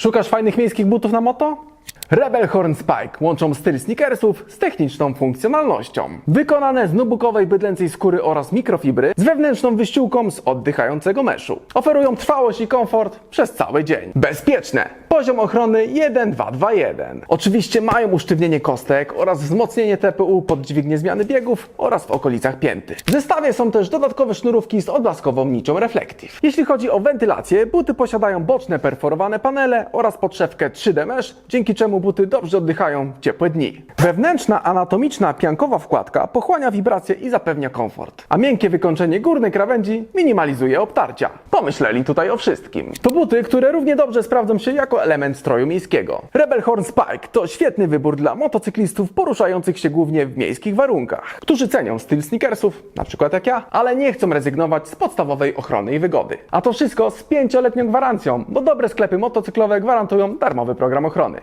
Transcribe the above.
Szukasz fajnych miejskich butów na moto? Rebel Horn Spike łączą styl sneakersów z techniczną funkcjonalnością. Wykonane z nubukowej bydlęcej skóry oraz mikrofibry z wewnętrzną wyściółką z oddychającego meszu. Oferują trwałość i komfort przez cały dzień. Bezpieczne. Poziom ochrony 1221. Oczywiście mają usztywnienie kostek oraz wzmocnienie TPU pod dźwignię zmiany biegów oraz w okolicach pięty. W zestawie są też dodatkowe sznurówki z odblaskową nicią Reflective. Jeśli chodzi o wentylację, buty posiadają boczne perforowane panele oraz podszewkę 3D Mesh, dzięki czemu buty dobrze oddychają w ciepłe dni. Wewnętrzna anatomiczna piankowa wkładka pochłania wibracje i zapewnia komfort, a miękkie wykończenie górnej krawędzi minimalizuje obtarcia. Pomyśleli tutaj o wszystkim. To buty, które równie dobrze sprawdzą się jako element stroju miejskiego. Rebel Horn Spike to świetny wybór dla motocyklistów poruszających się głównie w miejskich warunkach, którzy cenią styl sneakersów, na przykład jak ja, ale nie chcą rezygnować z podstawowej ochrony i wygody. A to wszystko z pięcioletnią gwarancją, bo dobre sklepy motocyklowe gwarantują darmowy program ochrony.